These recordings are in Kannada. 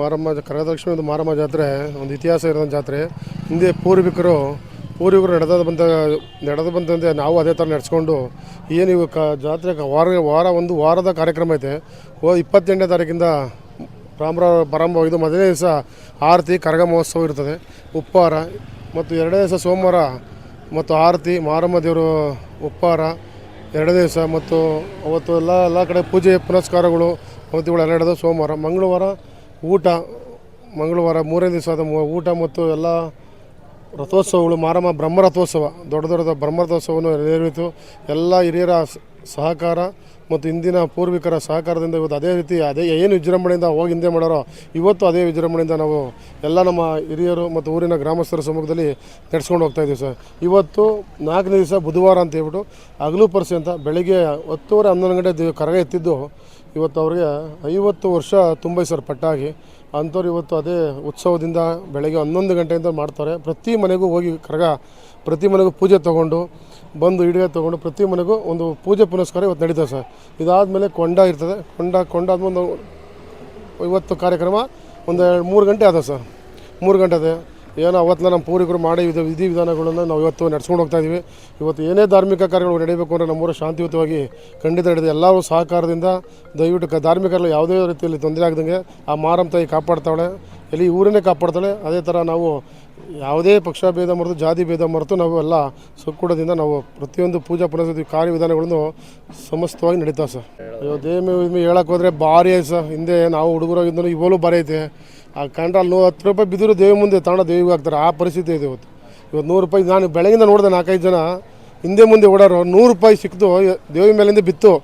ಮಾರಮ್ಮ ಕರಗದಕ್ಷಿಣ ಒಂದು ಮಾರಮ್ಮ ಜಾತ್ರೆ ಒಂದು ಇತಿಹಾಸ ಇರೋಂಥ ಜಾತ್ರೆ. ಹಿಂದೆ ಪೂರ್ವಿಕರು ಪೂರ್ವಿಕರು ನಡೆದ ಬಂದ, ನಡೆದು ಬಂದಂತೆ ನಾವು ಅದೇ ಥರ ನಡೆಸ್ಕೊಂಡು, ಏನು ಇವು ಕ, ಜಾತ್ರೆ ವಾರ ವಾರ ಒಂದು ವಾರದ ಕಾರ್ಯಕ್ರಮ ಐತೆ. ಓ, ಇಪ್ಪತ್ತೆಂಟನೇ ತಾರೀಕಿಂದ ಪ್ರಾರಂಭ ಪ್ರಾರಂಭ, ಇದು ಮೊದಲನೇ ದಿವಸ ಆರತಿ, ಕರಗ ಮಹೋತ್ಸವ ಇರ್ತದೆ. ಉಪ್ಪಾರ ಮತ್ತು ಎರಡನೇ ದಿವಸ ಸೋಮವಾರ ಮತ್ತು ಆರತಿ, ಮಾರಮ್ಮ ದೇವರು ಉಪ್ಪಾರ ಎರಡನೇ ದಿವಸ ಮತ್ತು ಅವತ್ತು ಎಲ್ಲ ಎಲ್ಲ ಕಡೆ ಪೂಜೆ ಪುನಸ್ಕಾರಗಳು ಅವತ್ತಿಗಳು ಎಲ್ಲ ನಡೆದು ಸೋಮವಾರ. ಮಂಗಳವಾರ ಊಟ ಮಂಗಳವಾರ ಮೂರನೇ ದಿವಸ ಆದ ಮು- ಊಟ ಮತ್ತು ಎಲ್ಲ ರಥೋತ್ಸವಗಳು ಮಾರಮ್ಮ ಬ್ರಹ್ಮ ರಥೋತ್ಸವ ದೊಡ್ಡ ದೊಡ್ಡ ಬ್ರಹ್ಮ ರಥೋತ್ಸವವನ್ನು ನೆರವೇರಿತು. ಎಲ್ಲ ಹಿರಿಯರ ಸಹಕಾರ ಮತ್ತು ಇಂದಿನ ಪೂರ್ವಿಕರ ಸಹಕಾರದಿಂದ ಇವತ್ತು ಅದೇ ರೀತಿ ಅದೇ ಏನು ವಿಜೃಂಭಣೆಯಿಂದ ಹೋಗಿ ಹಿಂದೆ ಮಾಡೋರೋ, ಇವತ್ತು ಅದೇ ವಿಜೃಂಭಣೆಯಿಂದ ನಾವು ಎಲ್ಲ ನಮ್ಮ ಹಿರಿಯರು ಮತ್ತು ಊರಿನ ಗ್ರಾಮಸ್ಥರ ಸಮ್ಮುಖದಲ್ಲಿ ನಡೆಸ್ಕೊಂಡು ಹೋಗ್ತಾ ಇದ್ದೀವಿ ಸರ್. ಇವತ್ತು ನಾಲ್ಕನೇ ದಿವಸ ಬುಧವಾರ ಅಂತ ಹೇಳ್ಬಿಟ್ಟು ಹಗಲು ಪರಿಸಿ ಅಂತ ಬೆಳಗ್ಗೆ ಹತ್ತುವರೆ ಹನ್ನೊಂದು ಗಂಟೆ ಕರಗ ಎತ್ತಿದ್ದು, ಇವತ್ತು ಅವ್ರಿಗೆ ಐವತ್ತು ವರ್ಷ ತುಂಬ ಸರ್ ಪಟ್ಟಾಗಿ. ಅಂಥವ್ರು ಇವತ್ತು ಅದೇ ಉತ್ಸವದಿಂದ ಬೆಳಗ್ಗೆ ಹನ್ನೊಂದು ಗಂಟೆಯಿಂದ ಮಾಡ್ತಾರೆ. ಪ್ರತಿ ಮನೆಗೂ ಹೋಗಿ ಕರಗ, ಪ್ರತಿ ಮನೆಗೂ ಪೂಜೆ ತೊಗೊಂಡು ಬಂದು ಇಡುಗೆ ತೊಗೊಂಡು ಪ್ರತಿ ಮನೆಗೂ ಒಂದು ಪೂಜೆ ಪುನಸ್ಕಾರ ಇವತ್ತು ನಡೀತದೆ ಸರ್. ಇದಾದಮೇಲೆ ಕೊಂಡ ಇರ್ತದೆ. ಕೊಂಡ ಕೊಂಡಾದ್ಮೇಲೆ ಒಂದು ಇವತ್ತು ಕಾರ್ಯಕ್ರಮ ಒಂದು ಮೂರು ಗಂಟೆ ಆದ ಸರ್. ಮೂರು ಗಂಟೆ ಅದೇ ಏನೋ ಅವತ್ತಿನ ನಮ್ಮ ಪೂರ್ವಿಕರು ಮಾಡಿ ವಿಧ ವಿಧಿ ವಿಧಾನಗಳನ್ನು ನಾವು ಇವತ್ತು ನಡ್ಸ್ಕೊಂಡು ಹೋಗ್ತಾ ಇದ್ದೀವಿ ಇವತ್ತು ಏನೇ ಧಾರ್ಮಿಕ ಕಾರ್ಯಗಳು ನಡೀಬೇಕು ಅಂದರೆ ನಮ್ಮೂರು ಶಾಂತಿಯುತವಾಗಿ ಖಂಡಿತ ನಡೆದಿದೆ. ಎಲ್ಲರೂ ಸಹಕಾರದಿಂದ ದಯವಿಟ್ಟು ಕ ಧಾರ್ಮಿಕರಲ್ಲಿ ಯಾವುದೇ ರೀತಿಯಲ್ಲಿ ತೊಂದರೆ ಆಗದಂಗೆ ಆ ಮಾರಮ್ಮ ತಾಯಿ ಕಾಪಾಡ್ತಾಳೆ. ಎಲ್ಲಿ ಊರನ್ನೇ ಕಾಪಾಡ್ತಾಳೆ. ಅದೇ ಥರ ನಾವು ಯಾವುದೇ ಪಕ್ಷ ಭೇದ ಮರೆತು, ಜಾತಿ ಭೇದ ಮರೆತು ನಾವು ಎಲ್ಲ ಸುಕ್ಕೂಟದಿಂದ ನಾವು ಪ್ರತಿಯೊಂದು ಪೂಜಾ ಪುನಸ್ಕೃತಿ ಕಾರ್ಯವಿಧಾನಗಳನ್ನು ಸಮಸ್ತವಾಗಿ ನಡೀತಾವೆ ಸರ್. ಅಯ್ಯೋ ದೇವಿ ಹೇಳಕ್ಕೆ ಹೋದರೆ ಭಾರಿ ಐತೆ ಸರ್. ಹಿಂದೆ ನಾವು ಹುಡುಗರಾಗಿದ್ದನು ಇವಾಗಲೂ ಭಾರಿ ಐತೆ. ಆ ಕಂಡ್ರೆ ಅಲ್ಲಿ ನೂ- ಹತ್ತು ರೂಪಾಯಿ ಬಿದ್ದರೂ ದೇವಿ ಮುಂದೆ ತಗೊಂಡು ದೇವಿಗೆ ಹಾಕ್ತಾರೆ. ಆ ಪರಿಸ್ಥಿತಿ ಇದೆ ಇವತ್ತು. ಇವತ್ತು ನೂರು ರೂಪಾಯಿ ನಾನು ಬೆಳಗಿಂದ ನೋಡಿದೆ ನಾಲ್ಕೈದು ಜನ. ಹಿಂದೆ ಮುಂದೆ ಓಡಾರೋ ನೂರು ರೂಪಾಯಿ ಸಿಕ್ತು ದೇವಿ ಮೇಲಿಂದ ಬಿತ್ತು.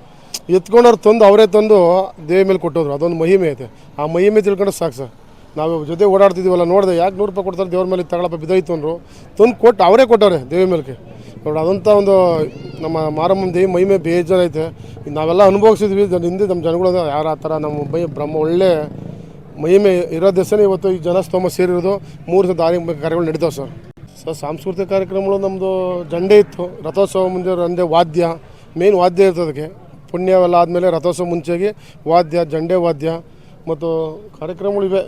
ಎತ್ಕೊಂಡವ್ರು ತಂದು ಅವರೇ ತಂದು ದೇವಿ ಮೇಲೆ ಕೊಟ್ಟೋದ್ರು. ಅದೊಂದು ಮಹಿಮೆ ಐತೆ ಆ ಮಹಿಮೆ ತಿಳ್ಕೊಂಡು ಸಾಕು ಸರ್. ನಾವು ಜೊತೆ ಓಡಾಡ್ತಿದ್ದೀವಲ್ಲ, ನೋಡಿದೆ. ಯಾಕೆ ನೂರು ರೂಪಾಯಿ ಕೊಡ್ತಾರೆ? ದೇವ್ರ ಮೇಲೆ ತಗೊಳಪ್ಪ, ಬಿದ್ದೋಯ್ತು ಅಂದರು. ತಂದು ಕೊಟ್ಟು ಅವರೇ ಕೊಟ್ಟವ್ರೆ ದೇವಿ ಮೇಲೆ ನೋಡಿ ಅದಂಥ ಒಂದು ನಮ್ಮ ಮಾರಮ್ಮನ ದೇವಿ ಮಹಿಮೆ ಬೇಜಾರೈತೆ ನಾವೆಲ್ಲ ಅನುಭವಿಸಿದ್ವಿ. ಹಿಂದೆ ನಮ್ಮ ಜನಗಳು ಯಾರು ಆ ಥರ ನಮ್ಮ ಬೈ ಬ್ರಹ್ಮ ಒಳ್ಳೆ ಮಹಿಮೆ ಇರೋ ದಿವಸನೇ ಇವತ್ತು ಈ ಜನಸ್ತೋಮ ಸೇರಿರೋದು. ಮೂರು ಧಾರ್ಮಿಕ ಕಾರ್ಯಗಳು ನಡೀತಾವೆ ಸರ್. ಸರ್, ಸಾಂಸ್ಕೃತಿಕ ಕಾರ್ಯಕ್ರಮಗಳು ನಮ್ಮದು ಜಂಡೆ ಇತ್ತು. ರಥೋತ್ಸವ ಮುಂದೆ ಅಂದರೆ ವಾದ್ಯ ಮೇನ್ ವಾದ್ಯ ಇರ್ತದೆ ಅದಕ್ಕೆ. ಪುಣ್ಯವೆಲ್ಲ ಆದಮೇಲೆ ರಥೋತ್ಸವ ಮುಂಚೆಗೆ ವಾದ್ಯ, ಜಂಡೆ ವಾದ್ಯ. ಮತ್ತು ಕಾರ್ಯಕ್ರಮಗಳು ಇವೆ.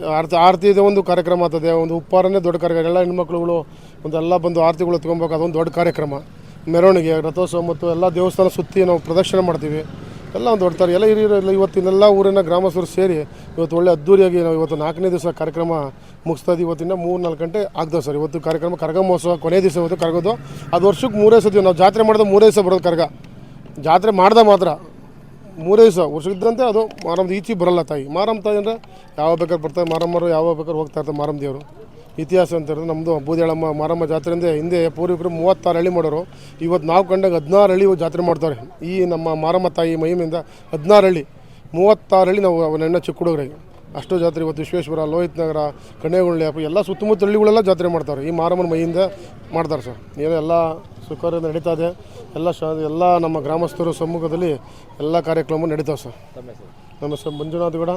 ಆರತಿ ಇದೆ ಒಂದು ಕಾರ್ಯಕ್ರಮ ಆಗ್ತದೆ. ಒಂದು ಉಪ್ಪಾರನೇ ದೊಡ್ಡ ಕಾರ್ಯಕ್ರಮ. ಎಲ್ಲ ಹೆಣ್ಮಕ್ಳುಗಳು ಒಂದೆಲ್ಲ ಬಂದು ಆರತಿಗಳು ಎತ್ಕೊಬೇಕು. ಅದೊಂದು ದೊಡ್ಡ ಕಾರ್ಯಕ್ರಮ. ಮೆರವಣಿಗೆ, ರಥೋತ್ಸವ ಮತ್ತು ಎಲ್ಲ ದೇವಸ್ಥಾನ ಸುತ್ತಿ ನಾವು ಪ್ರದಕ್ಷಿಣೆ ಮಾಡ್ತೀವಿ. ಎಲ್ಲ ಒಂದು ಹೊಡ್ತಾರೆ. ಎಲ್ಲ ಹಿರಿಯರು ಎಲ್ಲ ಇವತ್ತಿನೆಲ್ಲ ಊರಿನ ಗ್ರಾಮಸ್ಥರು ಸೇರಿ ಇವತ್ತು ಒಳ್ಳೆ ಅದ್ದೂರಿಯಾಗಿ ನಾವು ಇವತ್ತು ನಾಲ್ಕನೇ ದಿವಸ ಕಾರ್ಯಕ್ರಮ ಮುಗಿಸ್ತಾ ಇದ್ದೀವಿ ಇವತ್ತಿನ ಮೂರು, ನಾಲ್ಕು ಗಂಟೆ ಆಗ್ತದೆ ಸರ್. ಇವತ್ತು ಕಾರ್ಯಕ್ರಮ ಕರಗ ಮಹೋತ್ಸವ ಕೊನೆ ದಿವಸ ಇವತ್ತು ಕರಗೋದು. ಅದು ವರ್ಷಕ್ಕೆ ಮೂರೇ ಸತಿ ನಾವು ಜಾತ್ರೆ ಮಾಡಿದ ಮೂರೇ ದಿವಸ ಬರೋದು ಕರಗ. ಜಾತ್ರೆ ಮಾಡ್ದೆ ಮಾತ್ರ ಮೂರೇ ದಿವಸ. ವರ್ಷಕ್ಕಿದ್ದಂತೆ ಅದು ಮಾರಮ್ಮ ಈಚೆ ಬರಲ್ಲ ತಾಯಿ. ಮಾರಮ್ಮ ತಾಯಿ ಅಂದರೆ ಯಾವ ಬೇಕಾದ್ರೆ ಬರ್ತಾರೆ. ಮಾರಮ್ಮರು ಯಾವ ಬೇಕಾದ್ರೆ ಹೋಗ್ತಾ ಇರ್ತಾರೆ ಮಾರಮ್ಮ ದೇವರು. ಇತಿಹಾಸ ಅಂತ ಇರೋದು ನಮ್ಮದು ಬೂದಿಯಾಳಮ್ಮ ಮಾರಮ್ಮ ಜಾತ್ರೆಯಿಂದ ಹಿಂದೆ ಪೂರ್ವಿಕರು ಮೂವತ್ತಾರು ಹಳ್ಳಿ ಮಾಡೋರು. ಇವತ್ತು ನಾವು ಕಂಡಾಗ ಹದಿನಾರು ಹಳ್ಳಿ ಜಾತ್ರೆ ಮಾಡ್ತಾರೆ ಈ ನಮ್ಮ ಮಾರಮ್ಮ ತಾಯಿ ಮಹಿಮೆಯಿಂದ ಹದಿನಾರು ಹಳ್ಳಿ ಮೂವತ್ತಾರು ಹಳ್ಳಿ ನಾವು ಅವನ್ನ ಚಿಕ್ಕ ಹುಡುಗರಿಗೆ ಅಷ್ಟು ಜಾತ್ರೆ ಇವತ್ತು ವಿಶ್ವೇಶ್ವರ ಲೋಹಿತ್ ನಗರ ಕಣ್ಣೇಗುಳ್ಳಿ ಅಪ್ಪ ಎಲ್ಲ ಸುತ್ತಮುತ್ತ ಹಳ್ಳಿಗಳೆಲ್ಲ ಜಾತ್ರೆ ಮಾಡ್ತಾರೆ ಈ ಮಾರಮ್ಮನ ಮೈಯಿಂದ ಮಾಡ್ತಾರೆ ಸರ್. ಏನೋ ಎಲ್ಲ ಸುಖದಿಂದ ನಡೀತಾ ಇದೆ. ಎಲ್ಲ ಶ ಎಲ್ಲ ನಮ್ಮ ಗ್ರಾಮಸ್ಥರ ಸಮ್ಮುಖದಲ್ಲಿ ಎಲ್ಲ ಕಾರ್ಯಕ್ರಮ ನಡೀತಾವೆ ಸರ್. ನಮ್ಮ ಸರ್ ಮಂಜುನಾಥ್ ಗೌಡ.